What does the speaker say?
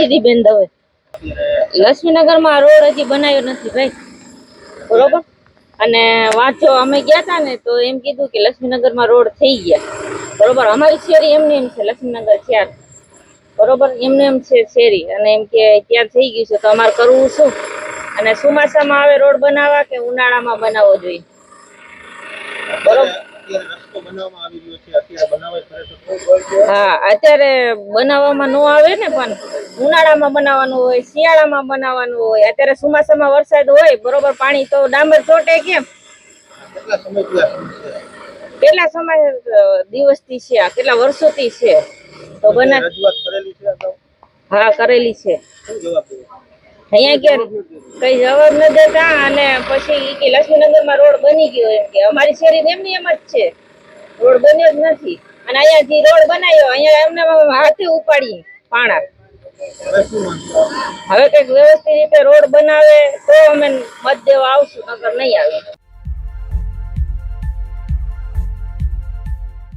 સિદ્ધિબેન Dave. લક્ષ્મીનગરમાં road હજી બનાવ્યો નથી ભાઈ. બરોબર? અને વાંચો અમે ગયા હતા ને તો એમ કીધું કે લક્ષ્મીનગરમાં રોડ થઈ ગયા. બરોબર? અમારી શેરી એમને એમ છે, લક્ષ્મીનગર ચાર બરોબર? એમને એમ છે શેરી. અને એમ કે ત્યાં થઈ ગયું છે, તો અમારે કરવું શું? અને ચોમાસામાં આવે રોડ બનાવવા કે ઉનાળામાં બનાવવો જોઈએ? બરોબર? હા, અત્યારે બનાવવામાં નો આવે ને પણ. ઉનાળામાં બનાવવાનું હોય શિયાળામાં બનાવવાનું હોય અત્યારે ચોમાસામાં વરસાદ હોય બરોબર પાણી તો ડામર ચોટે કેમ? કેટલા સમય દિવસ દિવસથી છે આ? કેટલા વર્ષોથી છે? તો બના હા કરેલી છે. અહીંયા કે કઈ જવાબ ન દેતા અને પછી કે લક્ષ્મીનગરમાં રોડ બની ગયો એમ કે. અમારી શેરી એમની એમ જ છે. રોડ બન્યો જ નથી. અને અહીંયાથી રોડ બનાવ્યો અહીંયા એમને હાથે ઉપાડીએ પાણા. હવે કંઈક વ્યવસ્થિત રીતે રોડ બનાવે તો અમે મત દેવા આવશું નકર નહીં આવે.